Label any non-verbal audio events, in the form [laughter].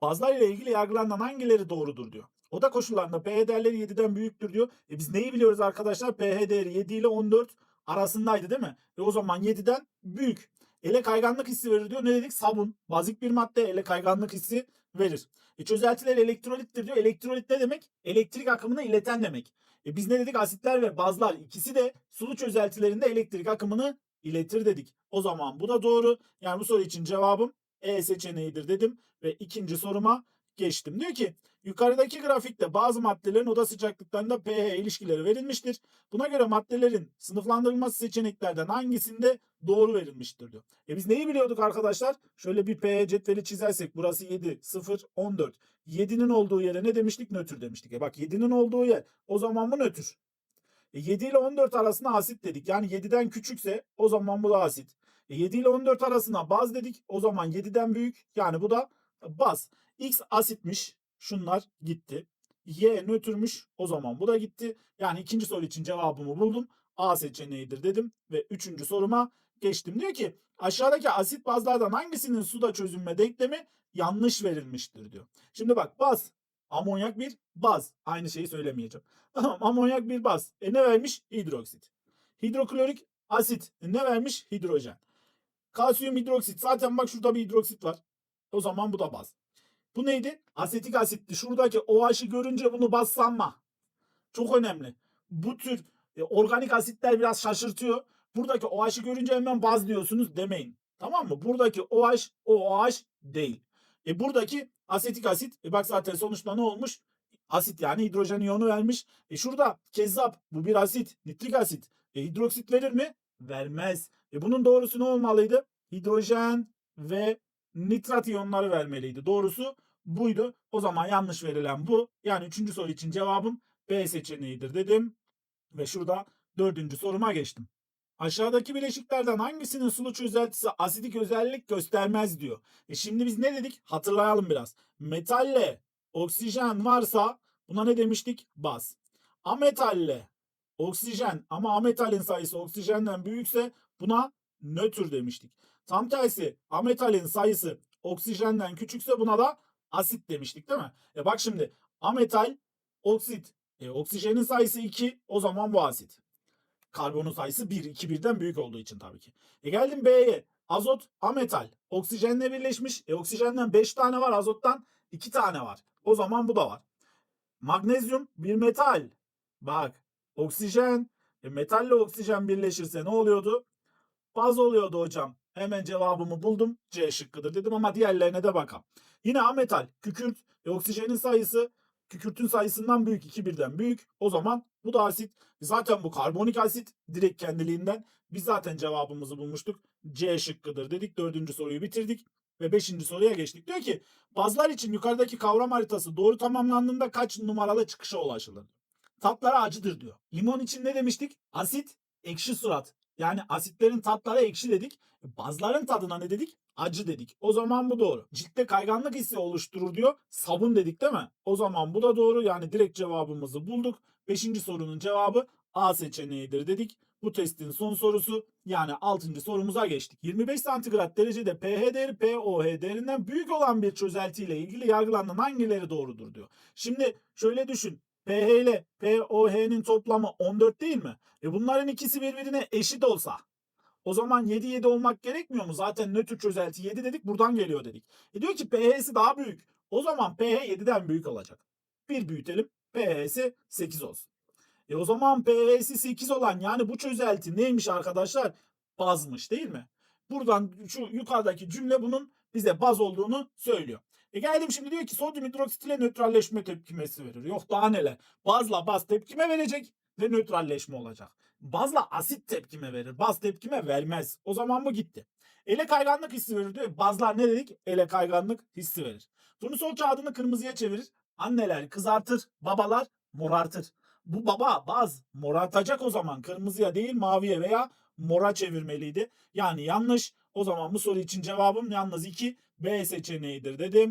Bazlar ile ilgili yargılanan hangileri doğrudur diyor. Oda koşullarında pH değerleri 7'den büyüktür diyor. E biz neyi biliyoruz arkadaşlar? pH değeri 7 ile 14 arasındaydı değil mi? E o zaman 7'den büyük. Ele kayganlık hissi verir diyor. Ne dedik? Sabun. Bazik bir madde ele kayganlık hissi verir. E çözeltiler elektrolittir diyor. Elektrolit ne demek? Elektrik akımını ileten demek. E biz ne dedik? Asitler ve bazlar ikisi de sulu çözeltilerinde elektrik akımını iletir dedik. O zaman bu da doğru. Yani bu soru için cevabım E seçeneğidir dedim ve ikinci soruma geçtim. Diyor ki yukarıdaki grafikte bazı maddelerin oda sıcaklıklarında pH ilişkileri verilmiştir. Buna göre maddelerin sınıflandırılması seçeneklerden hangisinde doğru verilmiştir diyor. E biz neyi biliyorduk arkadaşlar? Şöyle bir pH cetveli çizersek burası 7, 0, 14. 7'nin olduğu yere ne demiştik? Nötr demiştik. E bak 7'nin olduğu yer o zaman bu nötr. E 7 ile 14 arasında asit dedik. Yani 7'den küçükse o zaman bu da asit. E 7 ile 14 arasına baz dedik. O zaman 7'den büyük. Yani bu da baz. X asitmiş. Şunlar gitti. Y nötrmüş. O zaman bu da gitti. Yani ikinci soru için cevabımı buldum. A seçeneğidir dedim ve üçüncü soruma geçtim. Diyor ki aşağıdaki asit bazlardan hangisinin suda çözünme denklemi yanlış verilmiştir diyor. Şimdi bak baz amonyak bir baz. Aynı şeyi söylemeyeceğim. [laughs] Tamam amonyak bir baz. E ne vermiş? Hidroksit. Hidroklorik asit e ne vermiş? Hidrojen. Kalsiyum hidroksit. Zaten bak şurada bir hidroksit var. O zaman bu da baz. Bu neydi? Asetik asitti. Şuradaki OH'ı görünce bunu baz sanma. Çok önemli. Bu tür e, organik asitler biraz şaşırtıyor. Buradaki OH'ı görünce hemen baz diyorsunuz demeyin. Tamam mı? Buradaki OH o OH değil. E buradaki asetik asit. E bak zaten sonuçta ne olmuş? Asit yani hidrojen iyonu vermiş. E şurada kezzap bu bir asit. Nitrik asit. E hidroksit verir mi? Vermez. E bunun doğrusu ne olmalıydı? Hidrojen ve nitrat iyonları vermeliydi. Doğrusu buydu. O zaman yanlış verilen bu. Yani üçüncü soru için cevabım B seçeneğidir dedim. Ve şurada dördüncü soruma geçtim. Aşağıdaki bileşiklerden hangisinin sulu çözeltisi asidik özellik göstermez diyor. E şimdi biz ne dedik? Hatırlayalım biraz. Metalle oksijen varsa buna ne demiştik? Baz. Ametalle oksijen ama ametalin sayısı oksijenden büyükse buna nötr demiştik. Tam tersi ametalin sayısı oksijenden küçükse buna da asit demiştik değil mi? E bak şimdi ametal oksit e, oksijenin sayısı 2 o zaman bu asit. Karbonun sayısı 1. 2 birden büyük olduğu için tabii ki. E geldim B'ye. Azot ametal. Oksijenle birleşmiş. E oksijenden 5 tane var. Azottan 2 tane var. O zaman bu da var. Magnezyum bir metal. Bak oksijen. E, metalle oksijen birleşirse ne oluyordu? Baz oluyordu hocam. Hemen cevabımı buldum. C şıkkıdır dedim ama diğerlerine de bakalım. Yine ametal. Kükürt. E, oksijenin sayısı kükürtün sayısından büyük. 2 birden büyük. O zaman bu da asit. Zaten bu karbonik asit direkt kendiliğinden. Biz zaten cevabımızı bulmuştuk. C şıkkıdır dedik. Dördüncü soruyu bitirdik. Ve beşinci soruya geçtik. Diyor ki bazlar için yukarıdaki kavram haritası doğru tamamlandığında kaç numaralı çıkışa ulaşılır? Tatları acıdır diyor. Limon için ne demiştik? Asit, ekşi surat. Yani asitlerin tatları ekşi dedik. Bazların tadına ne dedik? Acı dedik. O zaman bu doğru. Ciltte kayganlık hissi oluşturur diyor. Sabun dedik değil mi? O zaman bu da doğru. Yani direkt cevabımızı bulduk. Beşinci sorunun cevabı A seçeneğidir dedik. Bu testin son sorusu yani 6. sorumuza geçtik. 25 santigrat derecede pH değeri POH değerinden büyük olan bir çözelti ile ilgili yargılanan hangileri doğrudur diyor. Şimdi şöyle düşün. pH ile POH'nin toplamı 14 değil mi? E bunların ikisi birbirine eşit olsa o zaman 7 7 olmak gerekmiyor mu? Zaten nötr çözelti 7 dedik buradan geliyor dedik. E diyor ki pH'si daha büyük. O zaman pH 7'den büyük olacak. Bir büyütelim. pH'si 8 olsun. E o zaman pH'si 8 olan yani bu çözelti neymiş arkadaşlar? Bazmış değil mi? Buradan şu yukarıdaki cümle bunun bize baz olduğunu söylüyor. E geldim şimdi diyor ki sodyum hidroksit ile nötralleşme tepkimesi verir. Yok daha neler. Bazla baz tepkime verecek ve nötralleşme olacak. Bazla asit tepkime verir. Baz tepkime vermez. O zaman bu gitti. Ele kayganlık hissi verir diyor. Bazlar ne dedik? Ele kayganlık hissi verir. Turnusol kağıdını kırmızıya çevirir. Anneler kızartır, babalar morartır. Bu baba baz morartacak o zaman kırmızıya değil maviye veya mora çevirmeliydi. Yani yanlış. O zaman bu soru için cevabım yalnız 2 B seçeneğidir dedim.